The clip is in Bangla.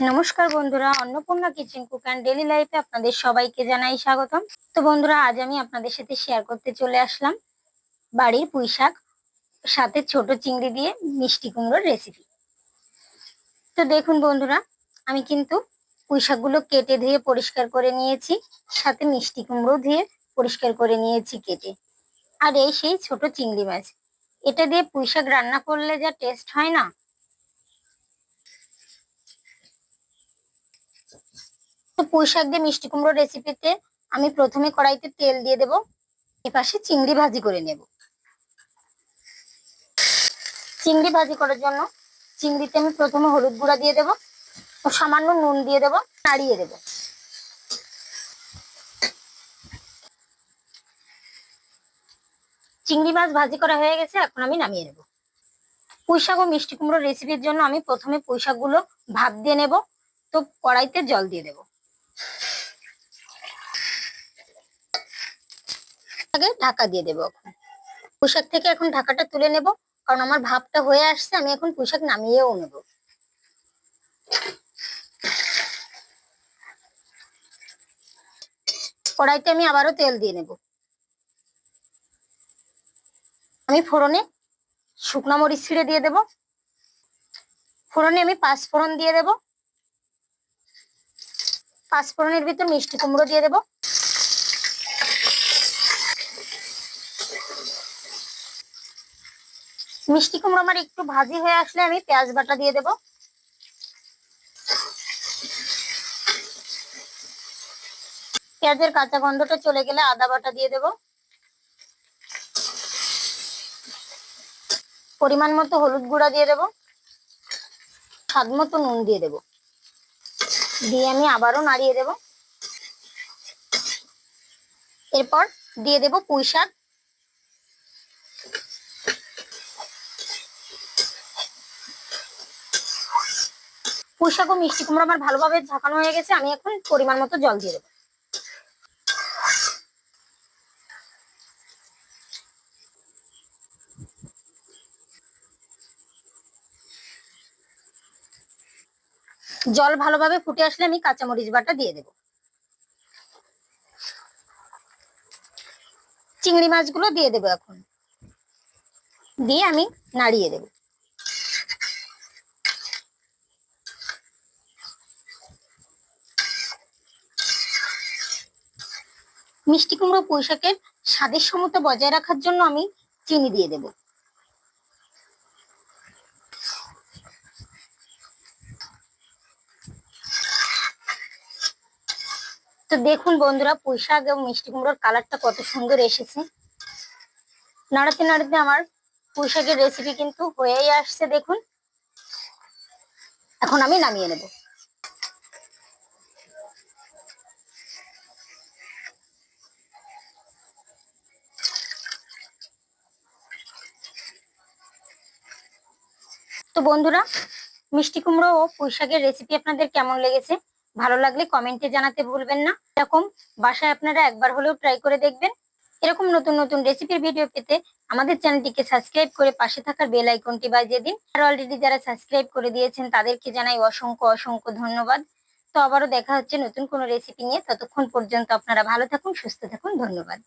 নমস্কার বন্ধুরা, Annapurna kitchen cook and daily লাইফে আপনাদের সবাইকে জানাই স্বাগতম। তো বন্ধুরা, আজ আমি আপনাদের সাথে শেয়ার করতে চলে আসলাম বাড়ির পুঁই শাক সাথে ছোট চিংড়ি দিয়ে মিষ্টি কুমড়োর রেসিপি তো দেখুন বন্ধুরা, আমি কিন্তু পুঁই শাকগুলো কেটে ধুয়ে পরিষ্কার করে নিয়েছি, সাথে মিষ্টি কুমড়ো ধুয়ে পরিষ্কার করে নিয়েছি কেটে। আর এই সেই ছোট চিংড়ি মাছ, এটা দিয়ে পুঁই শাক রান্না করলে যা টেস্ট হয় না তো পুঁই শাক দিয়ে মিষ্টি কুমড়ো রেসিপিতে আমি প্রথমে কড়াইতে তেল দিয়ে দেব, এপাশে চিংড়ি ভাজি করে নেব। চিংড়ি ভাজি করার জন্য চিংড়িতে আমি প্রথমে হলুদ গুঁড়া দিয়ে দেব ও সামান্য নুন দিয়ে দেব, নাড়িয়ে দেব। চিংড়ি মাছ ভাজি করা হয়ে গেছে, এখন আমি নামিয়ে নেব। পুঁই শাক ও মিষ্টি কুমড়োর রেসিপির জন্য আমি প্রথমে পুঁই শাকগুলো ভাপ দিয়ে নেব, তো কড়াইতে জল দিয়ে দেবো। আগে ঢাকা দিয়ে দেবো পোশাক থেকে এখন ঢাকাটা তুলে নেব, কারণ আমার ভাবটা হয়ে আসছে, আমি এখন পোশাক নামিয়েও নেব। কড়াইতে আমি আবারও তেল দিয়ে নেব। আমি ফোড়নে শুকনো মরিচ ছিঁড়ে দিয়ে দেব। ফোড়নে আমি পাঁচ ফোড়ন দিয়ে দেব। পাঁচ ফোড়নের ভিতর মিষ্টি কুমড়ো দিয়ে দেবো। মিষ্টি কুমড়ো আমার একটু ভাজি হয়ে আসলে আমি পেঁয়াজ বাটা দিয়ে দেব। পেঁয়াজের কাঁচা গন্ধটা চলে গেলে আদা বাটা দিয়ে দেব। পরিমাণ মতো হলুদ গুঁড়া দিয়ে দেব। স্বাদ মতো নুন দিয়ে দেব। দিয়ে আমি আবারও নাড়িয়ে দেব। এরপর দিয়ে দেব পুঁই শাক। পুঁই শাক ও মিষ্টি কুমড়ো আমার ভালোভাবে ঝাঁকানো হয়ে গেছে, আমি এখন পরিমাণ মতো জল দিয়ে দেবো। জল ভালোভাবে ফুটে আসলে আমি কাঁচামরিচ বাটা দিয়ে দেব। চিংড়ি মাছগুলো দিয়ে দেবো এখন। দিয়ে আমি নাড়িয়ে দেবো। মিষ্টি কুমড়ো পুঁইশাকের স্বাদের সমতা বজায় রাখার জন্য আমি চিনি দিয়ে দেব। তো দেখুন বন্ধুরা, পুঁইশাক এবং মিষ্টি কুমড়োর কালারটা কত সুন্দর এসেছে। নাড়াতে নাড়াতে আমার পুঁইশাকের রেসিপি কিন্তু হয়েই আসছে, দেখুন। এখন আমি নামিয়ে নেব। তো বন্ধুরা, মিষ্টি কুমড়ো ও পুঁইশাকের রেসিপি আপনাদের কেমন লেগেছে? ভালো লাগলে কমেন্টে জানাতে ভুলবেন না। এরকম বাসায় আপনারা একবার হলেও ট্রাই করে দেখবেন। এরকম নতুন নতুন রেসিপির ভিডিও পেতে আমাদের চ্যানেলটিকে সাবস্ক্রাইব করে পাশে থাকার বেল আইকনটি বাজিয়ে দিন। আর অলরেডি যারা সাবস্ক্রাইব করে দিয়েছেন, তাদেরকে জানাই অসংখ্য অসংখ্য ধন্যবাদ। তো আবারও দেখা হচ্ছে নতুন কোনো রেসিপি নিয়ে। ততক্ষণ পর্যন্ত আপনারা ভালো থাকুন, সুস্থ থাকুন। ধন্যবাদ।